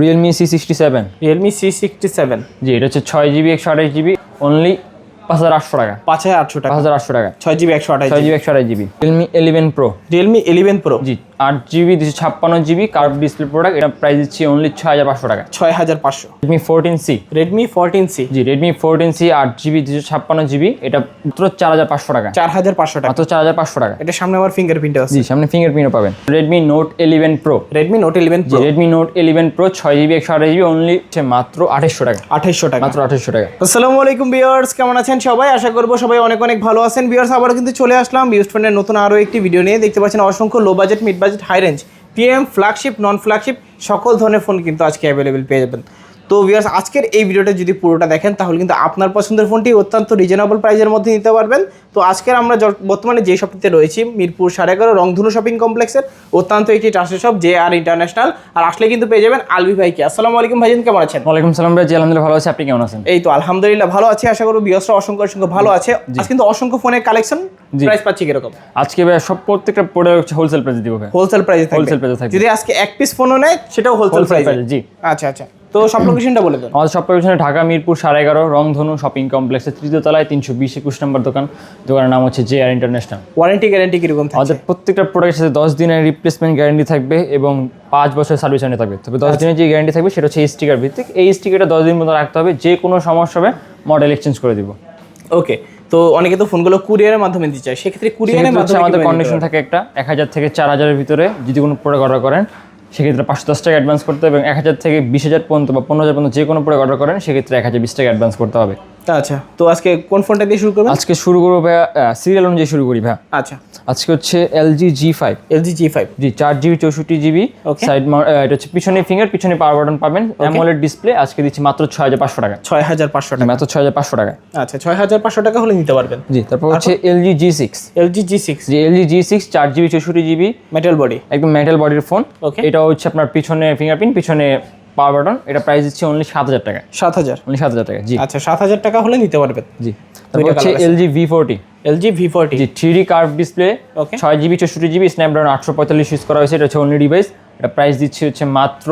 Realme C sixty seven Realme C sixty seven G এটা হচ্ছে ছয় জিবি একশো আঠাশ জিবি অনলি পাঁচ হাজার আটশো টাকা। পাঁচ হাজার আটশো টাকা। পাঁচ হাজার আটশো টাকা। ছয় জিবি একশো আঠাশ ছয় জিবি। একশো আঠাশ GB. Realme eleven pro Realme eleven pro G. আট জিবি দুশো ছাপ্পান্ন জিবি কার্ভ ডিসপ্লে প্রোডাক্ট এটা প্রাইস দিচ্ছি অনলি ছয় হাজার পাঁচশো টাকা। ছয় হাজার পাঁচশো। Redmi fourteen C Redmi fourteen C G Redmi fourteen C আট জিবি দুশো ছাপ্পান্ন জিবি এটা মাত্র চার হাজার পাঁচশো টাকা। চার হাজার পাঁচশো টাকা। মাত্র চার হাজার পাঁচশো টাকা। এটা সামনে আমার ফিঙ্গারপ্রিন্ট আছে। জি সামনে ফিঙ্গারপ্রিন্টও পাবেন। Redmi note eleven pro Redmi note eleven G Redmi note eleven pro ছয় জিবি একশো আঠাশ জিবি অনলি মাত্র আঠাশশো টাকা। আঠাইশশো টাকা। মাত্র আঠাশশো টাকা। আসসালামু আলাইকুম ভিউয়ার্স কেমন আছেন সবাই? আশা করব সবাই অনেক অনেক ভালো আছেন। ভিউয়ার্স আবারও কিন্তু চলে আসলাম। বিউজ ফোনের নতুন আরও একটি ভিডিও নিয়ে। দেখতে পাচ্ছেন অসংখ্য low budget mid budget high range PM flagship non flagship সকল ধরনের ফোন কিন্তু আজকে অ্যাভেলেবেল পেয়ে যাবেন। তো ভিউয়ার্স আজকের এই ভিডিওটা যদি পুরোটা দেখেন তাহলে কিন্তু আপনার পছন্দের ফোনটি অত্যন্ত রিজনেবল প্রাইসের মধ্যে নিতে পারবেন। তো আজকের আমরা বর্তমানে যে শপটিতে রয়েছি মিরপুর সাড়ে এগারো রংধনু শপিং কমপ্লেক্সের অত্যন্ত একটি trusted shop J R international আর আসলে কিন্তু পেয়ে যাবেন আলবি ভাইকে আসসালামু আলাইকুম ভাইজান কেমন আছেন? ওয়ালাইকুম সালাম ভাই আলহামদুলিল্লাহ ভালো আছে। আপনি কেমন আছেন? এই তো আলহামদুলিল্লাহ ভালো আছি। আশা করব বিয়সরা অসংখ্য অসংখ্য ভালো আছে। আজ কিন্তু অসংখ্য ফোনের কালেকশন প্রাইস পাচ্ছি কীরকম? আজকে ভাই সব প্রত্যেকটা প্রোডাক্ট হচ্ছে হোলসেল প্রাইস দিব ভাই। হোলসেল প্রাইসে Wholesale থাকবে। যদি আজকে এক পিস ফোনও নেয় সেটাও wholesale wholesale price price ji. আচ্ছা আচ্ছা। তো সব লোকেশনটা বলে দেন। আমাদের সব পিছনে ঢাকা মিরপুর সাড়ে এগারো রংধনু শপিং কমপ্লেক্সের তৃতীয় তলায় তিনশো বিশ একুশ নম্বর দোকান। দোকানের নাম হচ্ছে J R international warranty guarantee কীরকম আমাদের প্রত্যেকটা প্রোডাক্টের সাথে দশ দিনের রিপ্লেসমেন্ট গ্যারান্টি থাকবে এবং পাঁচ বছর সার্ভিস ওয়ারেন্টি থাকবে। তবে দশ দিনের যে গ্যারান্টি থাকবে সেটা হচ্ছে স্টিকার ভিত্তিক। এই স্টিকারটা দশ দিন মতো রাখতে হবে যে কোনো সমস্যা হবে মডেল এক্সচেঞ্জ করে দিব। ওকে তো অনেকে তো ফোনগুলো কুরিয়ারের মাধ্যমে দিতে চায়। সেক্ষেত্রে কুরিয়ারের মাধ্যমে আমাদের কন্ডিশন থাকে একটা এক হাজার থেকে চার হাজারের ভিতরে যদি কোনো প্রোডাক্ট অর্ডার করেন সেক্ষেত্রে পাঁচশো দশ টাকা অ্যাডভান্স করতে হবে এবং এক হাজার থেকে বিশ হাজার পর্যন্ত বা পনেরো হাজার পর্যন্ত যে কোনো প্রোডাক্ট অর্ডার করেন সেক্ষেত্রে এক হাজার বিশ টাকা অ্যাডভান্স করতে হবে। আচ্ছা তো আজকে কোন ফোনটা দিয়ে শুরু করব আজকে শুরু করব ভাইয়া সিরিয়াল অনুযায়ী শুরু করি ভাইয়া। আচ্ছা। আজকে হচ্ছে LG G five LG G five G চার জিবি চৌষট্টি জিবি. সাইড এটা হচ্ছে পিছনে ফিঙ্গার পিছনে পাওয়ার বাটন পাবেন। অ্যামোলেড ডিসপ্লে আজকে দিচ্ছি মাত্র ছয় হাজার পাঁচশো টাকা। ছয় হাজার পাঁচশো টাকা। মাত্র ছয় হাজার পাঁচশো টাকা। আচ্ছা ছয় হাজার পাঁচশো টাকা হলে নিতে পারবেন। জি তারপর হচ্ছে LG G six LG G six জি এলজি জি সিক্স চার জিবি চৌষট্টি জিবি মেটাল বডি একদম মেটাল বডির ফোন ওকে এটা হচ্ছে আপনার পিছনে ফিঙ্গারপ্রিন্ট পিছনে পাওয়ার বাটন এটা প্রাইস দিচ্ছি অনলি সাত হাজার টাকা সাত হাজার? অনলি সাত হাজার টাকা জি। আচ্ছা সাত হাজার টাকা হলে নিতে পারবেন। জি। তারপর হচ্ছে। LG V forty LG V forty জি থ্রি কার্ভ ডিসপ্লে Okay. ছয় জিবি চৌষট্টি জিবি স্ন্যাপড্রাগন আটশো পঁয়তাল্লিশ ইউজ করা হয়েছে এটা হচ্ছে অনলি ডিভাইস এটা প্রাইস দিচ্ছি হচ্ছে মাত্র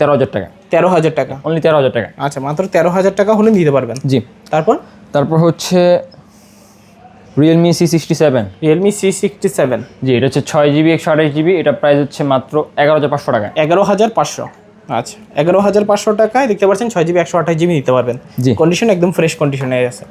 তেরো হাজার টাকা। তেরো হাজার টাকা। অনলি তেরো হাজার টাকা। আচ্ছা মাত্র তেরো হাজার টাকা হলে নিতে পারবেন। জি। তারপর? তারপর হচ্ছে Realme C sixty seven Realme C sixty seven জি এটা হচ্ছে ছয় জিবি একশো আঠাশ জিবি এটা প্রাইস হচ্ছে মাত্র এগারো হাজার পাঁচশো টাকা এগারো হাজার পাঁচশো। আচ্ছা এগারো হাজার পাঁচশো টাকায় দেখতে পাচ্ছেন ছয় জিবি একশো আঠাশ জিবি নিতে পারবেন। জি। কন্ডিশন একদম ফ্রেশ কন্ডিশনে আছে।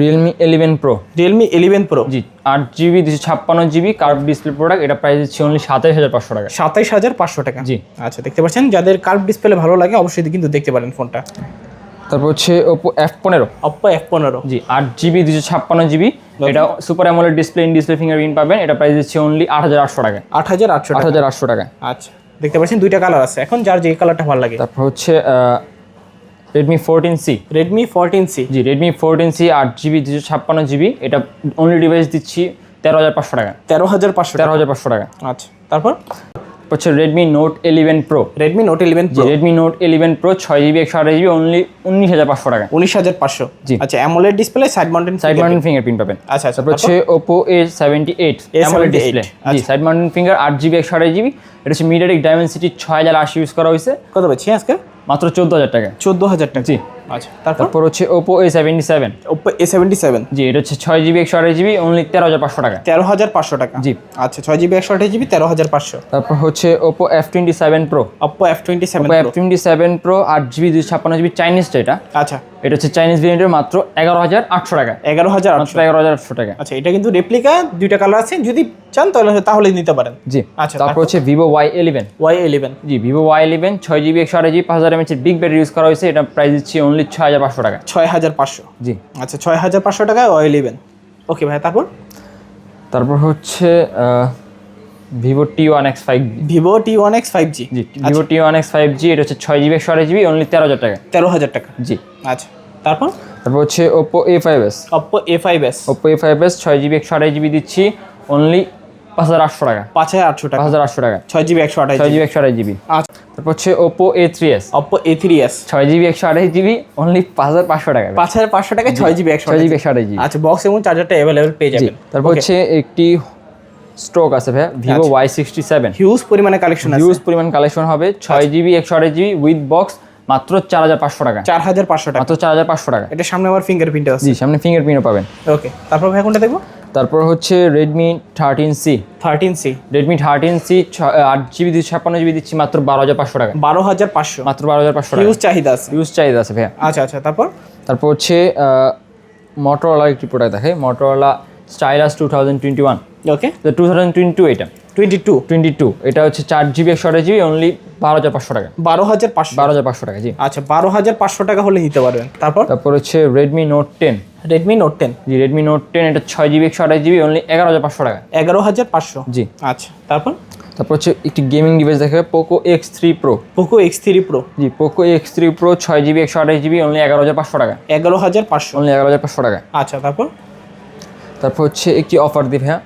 Realme eleven pro Realme eleven pro জি আট জিবি দুশো ছাপ্পান্ন জিবি কার্ভ ডিসপ্লে প্রোডাক্ট এটা প্রাইস হচ্ছে অনলি সাতাইশ হাজার পাঁচশো টাকা। সাতাইশ হাজার পাঁচশো টাকা। জি। আচ্ছা দেখতে পাচ্ছেন যাদের কার্ভ ডিসপ্লে ভালো লাগে অবশ্যই কিন্তু দেখতে পারেন ফোনটা তারপর হচ্ছে ওপো এফ পনেরো। অপ্পো এফ পনেরো। জি আট জিবি দুশো ছাপ্পান্ন জিবি। এটা super AMOLED display in display fingerprint পাবেন এটা প্রাইস দিচ্ছে অনলি আট হাজার আটশো টাকা আট হাজার আটশো আট হাজার আটশো টাকা আচ্ছা। দেখতে পাচ্ছেন দুইটা কালার আছে। এখন যার যে কালারটা ভালো লাগে। তারপর হচ্ছে Redmi fourteen C Redmi fourteen C জি রেডমি ফোরটিন সি আট জিবি দুশো ছাপ্পান্ন জিবি এটা অনলি ডিভাইস দিচ্ছি তেরো হাজার পাঁচশো টাকা। তেরো হাজার পাঁচশো তেরো হাজার পাঁচশো টাকা। আচ্ছা তারপর? হচ্ছে Redmi Note eleven pro Redmi Note eleven pro Redmi Note eleven pro ছয় জিবি একশো আঠাশ জিবি অনলি উনিশ হাজার পাঁচশো টাকা। উনিশ হাজার পাঁচশো। জি। আচ্ছা AMOLED display side mountain side mountain fingerprint পাবেন। আচ্ছা আচ্ছা তারপর হচ্ছে Oppo A seventy eight A78 display G side mountain finger আট জিবি একশো আঠাশ জিবি এটা হচ্ছে মিডিয়াটেক ডায়মেন্সিটি ছয় হাজার আশি ইউজ করা হয়েছে। কত পাচ্ছি আজকে? মাত্র চোদ্দ হাজার টাকা। চোদ্দ হাজার টাকা। জি। আচ্ছা তারপর? হচ্ছে Oppo A seventy seven Oppo A seventy seven জি এটা হচ্ছে ছয় জিবি একশো আঠাশ জিবি অনলি তেরো হাজার পাঁচশো টাকা। তেরো হাজার পাঁচশো টাকা। জি। আচ্ছা ছয় জিবি একশো আঠাশ জিবি তেরো হাজার পাঁচশো। তারপর হচ্ছে Oppo F twenty seven pro Oppo F twenty seven F twenty seven pro আট জিবি দুশো ছাপ্পান্ন জিবি চাইনিজটা এটা আচ্ছা। এটা হচ্ছে চাইনিজ ভেরিয়েন্টের মাত্র এগারো হাজার আটশো টাকা। এগারো হাজার আটশো। এগারো হাজার আটশো টাকা। আচ্ছা এটা কিন্তু রেপ্লিকা দুইটা কালার আছে। যদি চান তাহলে তাহলে নিতে পারেন। জি। আচ্ছা, তারপর হচ্ছে Vivo Y eleven Y eleven জি ভিভো ওয়াই ইলেভেন ছয় জিবি একশো আঠাশ জিবি পাঁচ হাজার এমএচের বিগ ব্যাটারি ইউজ করা হয়েছে এটা প্রাইস দিচ্ছি অনলি ছয় হাজার পাঁচশো টাকা। ছয় হাজার পাঁচশো? জি। আচ্ছা ছয় হাজার পাঁচশো টাকায় ওয়াই ইলেভেন ওকে ভাই তারপর? তারপর হচ্ছে Vivo T one X five Vivo T one X five G জি Vivo T one X five G এটা হচ্ছে ছয় জিবি একশো আঠাশ জিবি অনলি তেরো হাজার টাকা। তেরো হাজার টাকা। জি। আচ্ছা তারপর? তারপর হচ্ছে Oppo A five S Oppo A five S Oppo A five S ছয় জিবি একশো আঠাশ জিবি দিচ্ছি অনলি পাঁচ হাজার আটশো টাকা। পাঁচ হাজার আটশো টাকা। পাঁচ হাজার আটশো টাকা। ছয় জিবি একশো আঠাশ ছয় জিবি একশো আঠাশ জিবি আচ্ছা। তারপর হচ্ছে Oppo A three S Oppo A three S ছয় জিবি একশো আঠাশ জিবি অনলি পাঁচ হাজার পাঁচশো টাকা। পাঁচ হাজার পাঁচশো টাকায় ছয় জিবি একশো ছয় জিবি একশো আঠাশ জিবি আচ্ছা বক্স এবং চার্জারটা অ্যাভেলেবেল পেয়ে জি যাবেন। তারপর হচ্ছে একটি স্টক আছে ভাইয়া Vivo Y sixty seven huge পরিমাণে কালেকশন আছে। হিউজ পরিমাণ কালেকশন হবে ছয় জিবি একশো আঠাশ জিবি উইথ বক্স মাত্র চার হাজার পাঁচশো টাকা। চার হাজার পাঁচশো টাকা। মাত্র চার হাজার পাঁচশো টাকা। এটা সামনে আবার ফিঙ্গারপ্রিন্ট আছে। জি সামনে ফিঙ্গারপ্রিন্টও পাবেন। ওকে তারপর ভাই কোনটা দেখব? তারপর হচ্ছে Redmi thirteen C thirteen C Redmi thirteen C আট জিবি দিচ্ছি ছাপ্পান্ন জিবি দিচ্ছি মাত্র বারো হাজার পাঁচশো টাকা। বারো হাজার পাঁচশো। মাত্র বারো হাজার পাঁচশো ইউজ চাহিদা আছে। ইউজ চাহিদা আছে ভাইয়া। আচ্ছা আচ্ছা তারপর? তারপর হচ্ছে মোটরওয়ালার একটি প্রোডাক্ট দেখে। Motorola Stylus two thousand twenty one okay two thousand twenty two এটা। টোয়েন্টি টু টোয়েন্টি টু এটা হচ্ছে চার জিবি একশো আঠাশ জিবি অনলি বারো হাজার পাঁচশো টাকা। বারো হাজার পাঁচশো? বারো হাজার পাঁচশো টাকা জি। আচ্ছা বারো হাজার পাঁচশো টাকা হলে নিতে পারবেন। তারপর? তারপর হচ্ছে Redmi Note ten Redmi Note ten জি রেডমি নোট টেন এটা ছয় জিবি একশো আঠাশ জিবি অনলি এগারো হাজার পাঁচশো টাকা। এগারো হাজার পাঁচশো? জি। আচ্ছা তারপর? তারপর হচ্ছে একটি গেমিং ডিভাইস দেখাবে Poco X three pro Poco X three pro জি পোকো এক্স থ্রি প্রো ছয় জিবি একশো আঠাশ জিবি অনলি এগারো হাজার পাঁচশো টাকা। এগারো হাজার পাঁচশো? অনলি এগারো হাজার পাঁচশো টাকা। আচ্ছা তারপর? তারপর হচ্ছে একটি অফার দিই ভাইয়া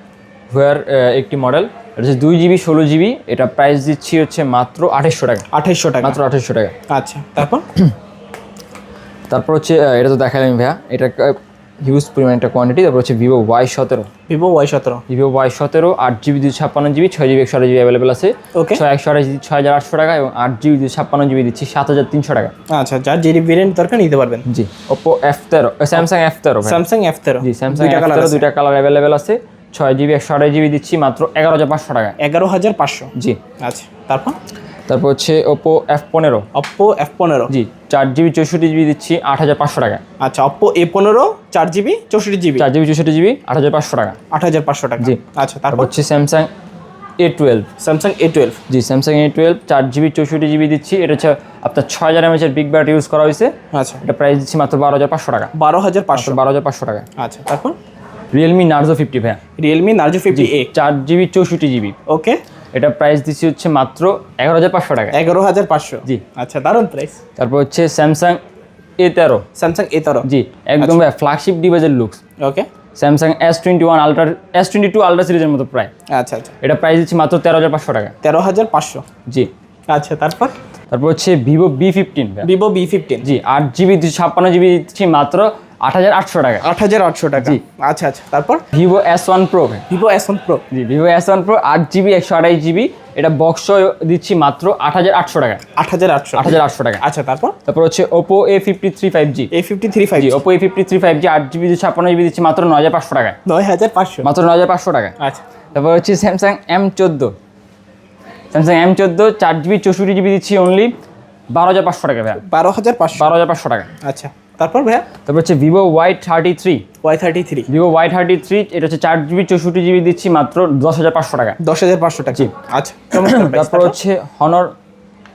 ভুয়ার একটি মডেল এটা হচ্ছে দুই জিবি ষোলো জিবি এটা প্রাইস দিচ্ছি হচ্ছে মাত্র আঠাশশো টাকা। আঠাইশশো টাকা। মাত্র আঠাশশো টাকা। আচ্ছা তারপর? তারপর হচ্ছে এটা তো দেখালাম ভাইয়া। এটা হিউজ পরিমাণ একটা কোয়ান্টিটি তারপর হচ্ছে ভিভো ওয়াই সতেরো। ভিভো ওয়াই সতেরো। ভিভো ওয়াই সতেরো আট জিবি দুশো ছাপ্পান্ন জিবি ছয় জিবি একশো আঠাশ জিবি অ্যাভেলেবেল আছে। ওকে ছয় একশো আঠাশ ছয় হাজার আটশো টাকা এবং আট জিবি দুশো ছাপ্পান্ন জিবি দিচ্ছি সাত হাজার তিনশো টাকা। আচ্ছা যার যে ভেরিয়েন্ট দরকার নিতে পারবেন। জি ওপো এফ তেরো স্যামসাং এফ তেরো স্যামসাং এফ তেরো। জি স্যামসাং দুইটা কালার দুইটা কালার অ্যাভেলেবেল আছে। ছয় জিবি একশো আঠাশ জিবি দিচ্ছি মাত্র এগারো হাজার পাঁচশো টাকা এগারো হাজার পাঁচশো। জি। আচ্ছা তারপর? তারপর হচ্ছে ওপো এফ পনেরো। অপ্পো এফ পনেরো। জি চার জিবি চৌষট্টি জিবি দিচ্ছি আট হাজার পাঁচশো টাকা আচ্ছা অপ্পো এ পনেরো চার জিবি চৌষট্টি জিবি চার জিবি চৌষট্টি জিবি আট হাজার পাঁচশো টাকা। আট হাজার পাঁচশো টাকা। জি। আচ্ছা তারপর? তারপর হচ্ছে Samsung A twelve Samsung A twelve G Samsung A twelve চার জিবি চৌষট্টি জিবি দিচ্ছি। এটা হচ্ছে আপনার ছয় হাজার এমএচের বিগ ব্যাট ইউজ করা হয়েছে। আচ্ছা। এটা প্রাইস দিচ্ছি মাত্র বারো হাজার পাঁচশো টাকা। বারো হাজার পাঁচশো। বারো হাজার পাঁচশো টাকা আচ্ছা তারপর? রিয়েলমি নার্জো ফিফটি ভাইয়া। রিয়েলমি নার্জো ফিফটি এ চার জিবি চৌষট্টি জিবি ওকে এটা প্রাইস দিচ্ছি হচ্ছে মাত্র এগারো হাজার পাঁচশো টাকা এগারো হাজার পাঁচশো। জি। আচ্ছা দারুণ প্রাইস তারপর হচ্ছে স্যামসাং এ তেরো। স্যামসাং এ তেরো। জি একদম ভাই ফ্ল্যাগশিপ ডিভাইসের looks okay Samsung S twenty one ultra S twenty two ultra সিরিজের মতো প্রায় আচ্ছা আচ্ছা। এটা প্রাইস দিচ্ছি মাত্র তেরো হাজার পাঁচশো টাকা তেরো হাজার পাঁচশো। জি। আচ্ছা তারপর? তারপর হচ্ছে Vivo V fifteen Vivo V fifteen জি আট জিবি দুশো ছাপ্পান্ন জিবি দিচ্ছি মাত্র আট হাজার আটশো টাকা। আট হাজার আটশো টাকা। জি। আচ্ছা আচ্ছা। তারপর? Vivo S one pro Vivo S one pro জি ভিভো এস ওয়ান প্রো আট জিবি একশো আঠাশ জিবি। এটা বক্স দিচ্ছি মাত্র আট হাজার আটশো টাকা। আট হাজার আটশো। আট হাজার আটশো টাকা। আচ্ছা তারপর? তারপর হচ্ছে Oppo A fifty three five G A fifty three five G Oppo A fifty three five G আট জিবি দুশো ছাপ্পান্ন জিবি দিচ্ছি মাত্র নয় হাজার পাঁচশো টাকা নয় হাজার পাঁচশো। মাত্র নয় হাজার পাঁচশো টাকা আচ্ছা। তারপর হচ্ছে স্যামসাং এম চোদ্দ। স্যামসাং এম চোদ্দ চার জিবি চৌষট্টি জিবি দিচ্ছি অনলি বারো হাজার পাঁচশো টাকা বারো হাজার পাঁচশো। বারো হাজার পাঁচশো টাকা আচ্ছা। তারপর ভাইয়া? তারপর হচ্ছে Vivo Y thirty three Y thirty three Vivo Y thirty three এটা হচ্ছে চার জিবি চৌষট্টি জিবি দিচ্ছি মাত্র দশ হাজার পাঁচশো টাকা। দশ হাজার পাঁচশো টাকা। জি। আচ্ছা তারপর হচ্ছে Honor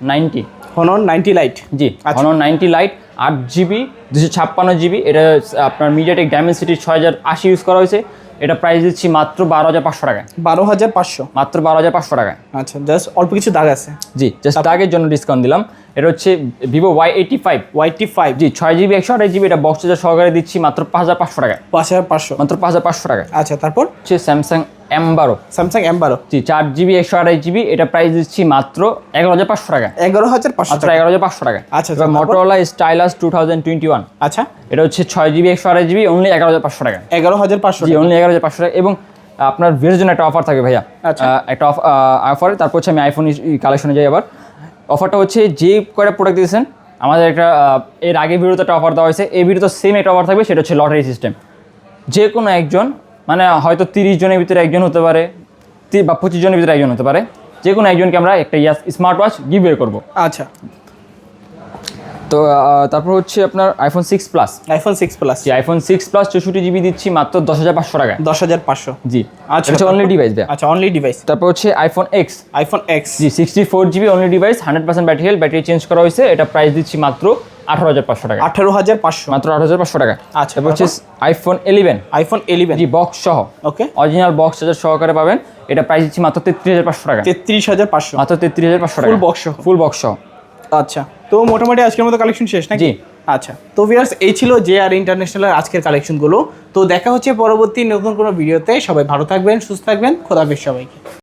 ninety Honor ninety lite জি। হনর নাইনটি লাইট আট জিবি দুশো ছাপ্পান্ন জিবি এটা আপনার মিডিয়াটেক ডায়মেন্সিটি ছয় হাজার আশি ইউজ করা হয়েছে। এটা প্রাইস দিচ্ছি মাত্র বারো হাজার পাঁচশো টাকা বারো হাজার পাঁচশো? মাত্র বারো হাজার পাঁচশো টাকা আচ্ছা জাস্ট অল্প কিছু দাগ আছে। জি জাস্ট আগের জন্য ডিসকাউন্ট দিলাম। এটা হচ্ছে Vivo Y eighty five Y eighty five জি ছয় জিবি একশো আঠাশ জিবি এটা বক্স চার্জার সহকারে দিচ্ছি মাত্র পাঁচ হাজার পাঁচশো টাকা পাঁচ হাজার পাঁচশো। মাত্র পাঁচ হাজার পাঁচশো টাকা আচ্ছা তারপর? হচ্ছে স্যামসাং এম বারো স্যামসাং এম বারো জি চার জিবি একশো আঠাশ জিবি এটা প্রাইস দিচ্ছি মাত্র এগারো হাজার পাঁচশো টাকা। এগারো হাজার পাঁচশো টাকা। এগারো হাজার পাঁচশো টাকা। আচ্ছা? Motorola Stylus two thousand twenty one আচ্ছা। এটা হচ্ছে ছয় জিবি একশো আঠাশ জিবি অনলি এগারো হাজার পাঁচশো টাকা। এগারো হাজার পাঁচশো জি অনলি এগারো হাজার পাঁচশো টাকা। এবং আপনার ভিড়ের জন্য একটা অফার থাকে ভাইয়া। আচ্ছা। একটা অফার তারপর হচ্ছে আমি আইফোন কালেকশনে যাই আবার। অফারটা হচ্ছে যে কয়টা প্রোডাক্ট দিয়েছেন? আমাদের একটা এর আগে ভিডিওতে একটা অফার দেওয়া হয়েছে। এই ভিডিওতে সেম একটা অফার থাকবে সেটা হচ্ছে লটারি সিস্টেম যে কোনো একজন মানে হয়তো তিরিশ জনের ভিতরে একজন হতে পারে বা পঁচিশ জনের ভিতরে একজন হতে পারে। যে কোনো একজনকে আমরা একটা ইয়াস স্মার্ট ওয়াচ গিভ করব। আচ্ছা। তো তারপর হচ্ছে আপনার iPhone six plus iPhone six plus জি আইফোন সিক্স প্লাস চৌষট্টি জিবি দিচ্ছি মাত্র দশ হাজার পাঁচশো টাকা দশ হাজার পাঁচশো। জি আচ্ছা, হচ্ছে অনলি ডিভাইস দেয়া। আচ্ছা অনলি ডিভাইস তারপর হচ্ছে আইফোন এক্স আইফোন এক্স জি sixty four GB only device hundred percent battery health battery change করা হয়েছে এটা প্রাইস দিচ্ছি মাত্র আঠারো হাজার পাঁচশো টাকা। আঠারো হাজার পাঁচশো। মাত্র আঠারো হাজার পাঁচশো টাকা। আচ্ছা, তারপর হচ্ছে আইফোন ইলেভেন আইফোন ইলেভেন জি বক্স সহ। ওকে অরিজিনাল বক্স চার্জার সহকারে পাবেন। এটা প্রাইস দিচ্ছি মাত্র তেত্রিশ হাজার পাঁচশো টাকা। তেত্রিশ হাজার পাঁচশো। মাত্র তেত্রিশ হাজার পাঁচশো টাকা। Box সহ। ফুল বক্স সহ। আচ্ছা তো মোটামুটি আজকের মতো কালেকশন শেষ নাকি? আচ্ছা তো ভিউয়ার্স এই ছিল জে আর ইন্টারন্যাশনালের আজকের কালেকশনগুলো তো দেখা হচ্ছে পরবর্তী নতুন কোনো ভিডিওতে সবাই ভালো থাকবেন সুস্থ থাকবেন। খোদাফিজ সবাইকে।